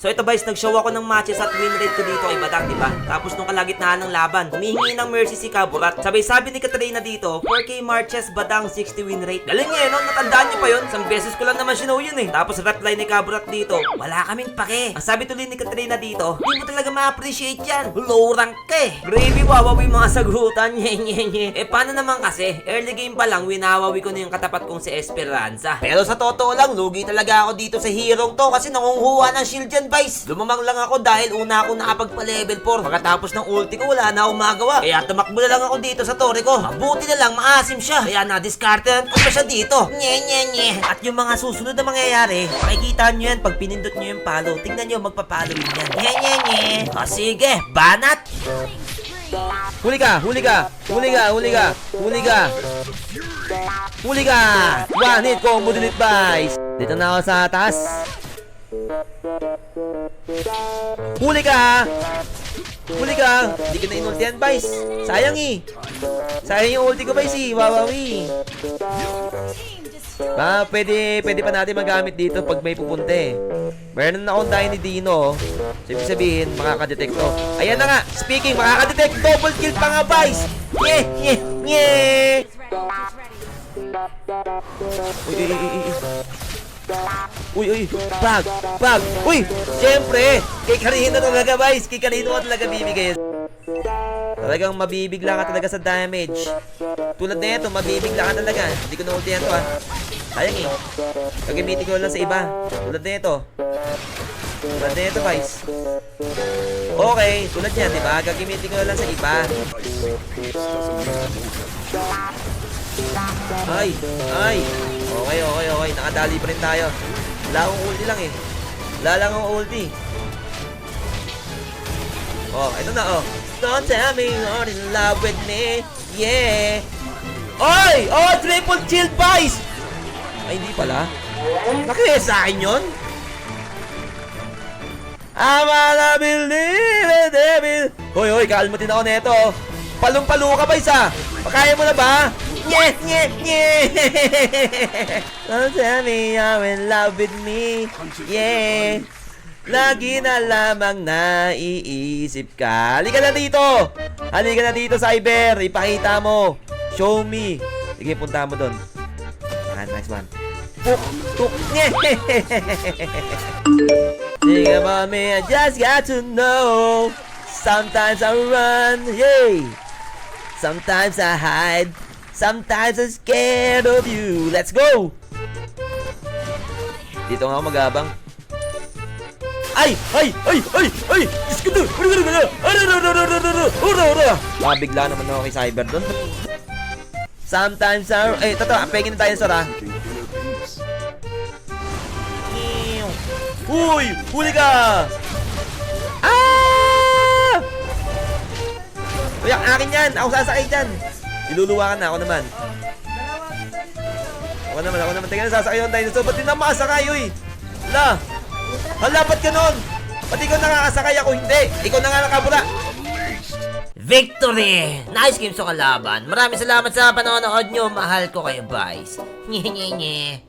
So ito guys, nag-show ako ng matches at win rate ko dito kay Badang, di ba? Tapos nung kalagitnaan ng laban, humihingi ng mercy si Kaburat. Sabay sabi ni Katrina dito, 4K matches, Badang 60 win rate. Galing niya, no? Natandaan niyo pa yun? Isang beses ko lang naman sinow yun eh. Tapos reply ni Kaburat dito, wala kaming pake. Ang sabi tuloy ni Katrina dito, hindi mo talaga ma-appreciate yan. Low rank eh. Gravy, wawawi mga sagutan. Nye, nye, nye. Eh paano naman kasi, early game pa lang, winawawi ko na yung katapat kong si Esperanza. Pero sa totoo lang, lugi talaga ako dito sa hero to kasi nangunguha ng shield yan, Vice. Lumamang lang ako dahil una ako nakapagpa-level 4. Pagkatapos ng ulti ko, wala na akong magawa. Kaya tumakbo na lang ako dito sa tore ko. Mabuti na lang, maasim siya. Kaya na-discartean ko siya dito. Nye, nye, nye. At yung mga susunod na mangyayari, makikita nyo yan pag pinindot nyo yung follow. Tingnan nyo, magpa-follow yun yan. Nye, nye, nye. O sige, banat. Huli ka! Huli ka! Huli ka! Huli ka! Huli ka! Huli ka! One hit combo delete buys! Dito na ako sa taas. Huli ka! Huli ka! Hindi ka na inultihan, Vice. Sayang eh. Sayang yung ulti ko, Vice eh. Wawawi. Ah, pwede, pwede pa natin magamit dito pag may pupunta eh. Meron na akong tayo ni Dino. So, ibig sabihin, makakadetect to. Ayan na nga, speaking, makakadetect. Double kill pa nga, Vice! Nye, nye, nye! Uy, uy, uy, uy, uy. Uy, bag, bag. Uy, siyempre, kay Karino talaga, Vice. Kay Karino ka talaga bibigay. Talagang mabibigla ka talaga sa damage. Tulad na ito, mabibigla ka talaga. Hindi ko na-ultihan to ah. Sayang eh. Gagamitin ko lang sa iba. Tulad na ito. Tulad na Vice. Okay, tulad yan, di ba? Gagamitin ko lang sa iba. Ay, ay. Okay, okay, okay. Nakadali pa rin tayo. Wala akong ulti lang eh. Wala lang ulti. Oh, ito na oh. Don't tell me you're in love with me. Yeah. Oy! Oh, triple chill pies! Ay, hindi pala. Nakaya sa akin yun? I'm gonna believe devil. Hoy, hoy, kalmatin ako neto. Palong-palo ka ba isa? Pakaya mo na ba? Nye, nye, nye. Don't tell me you're in love with me. Yeah. Lagi na lamang naiisip ka. Halika na dito. Halika na dito, Cyber. Ipakita mo. Show me. Sige, punta mo doon. Ah, nice one. Tuk, tuk. Think about me, I just got to know. Sometimes I run, yay. Sometimes I hide. Sometimes I'm scared of you. Let's go! Dito nga ako magabang. Ay! Ay! Ay! Ay! Ay! Diyos ko to! Mabigla naman ako kay Cyber doon. Sometimes I... Eh, totoo. Pegin na tayo sa ra. Uy! Huli ka! Ah! Uy, akin yan! Ako sasakay dyan! Iluluwakan na ako naman. Ako naman, ako naman. Tingnan, sasakay yung dinosaur. Ba't di na makasakay, uy? Hala! Hala, ba't ganon? Ba't ikaw nakakasakay ako hindi? Ikaw na nga nakabura! Victory! Nice game sa kalaban. Maraming salamat sa panonood nyo. Mahal ko kayo, guys. Nye, nye, nye.